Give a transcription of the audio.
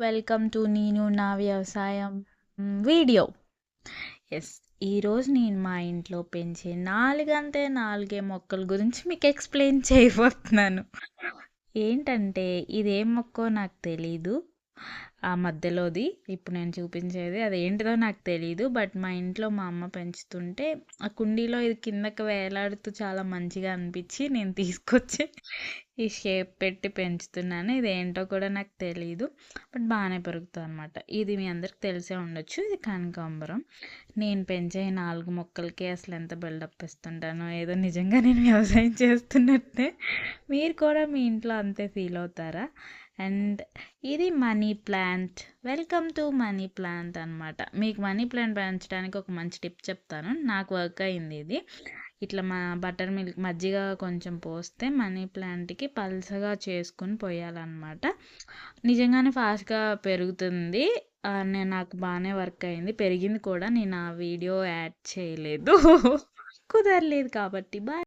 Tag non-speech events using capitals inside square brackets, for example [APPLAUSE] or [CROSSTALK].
Welcome to నేను నా వ్యవసాయం వీడియో. ఎస్ ఈరోజు నేను మా ఇంట్లో పెంచే నాలుగంతే నాలుగే మొక్కల గురించి మీకు ఎక్స్ప్లెయిన్ చేయబోతున్నాను. ఏంటంటే ఇదేం మొక్కో నాకు తెలీదు. ఆ మధ్యలోది ఇప్పుడు నేను చూపించేది. అది ఏంటిదో నాకు తెలియదు బట్ మా ఇంట్లో మా అమ్మ పెంచుతుంటే ఆ కుండీలో ఇది కిందకి వేలాడుతూ చాలా మంచిగా అనిపించి నేను తీసుకొచ్చి ఈ షేప్ పెట్టి పెంచుతున్నాను. ఇది ఏంటో కూడా నాకు తెలియదు బట్ బాగానే పెరుగుతుంది అనమాట ఇది మీ అందరికి తెలిసే ఉండొచ్చు. ఇది కనకాంబరం. నేను పెంచే నాలుగు మొక్కలకి అసలు ఎంత బిల్డప్ ఇస్తుంటానో ఏదో నిజంగా నేను వ్యవసాయం చేస్తున్నట్టే. మీరు కూడా మీ ఇంట్లో అంతే ఫీల్ అవుతారా? అండ్ ఇది money plant. Welcome to money plant అనమాట మీకు మనీ ప్లాంట్ పెంచడానికి ఒక మంచి టిప్ చెప్తాను. నాకు వర్క్ అయింది ఇది. ఇట్లా మా బటర్ మిల్క్ మజ్జిగ కొంచెం పోస్తే మనీ ప్లాంట్కి పల్సగా చేసుకుని పోయాలన్నమాట. నిజంగానే ఫాస్ట్గా పెరుగుతుంది. నేను నాకు బాగానే వర్క్ అయింది. పెరిగింది కూడా. నేను ఆ వీడియో యాడ్ చేయలేదు. [LAUGHS] కుదరలేదు కాబట్టి. బాయ్.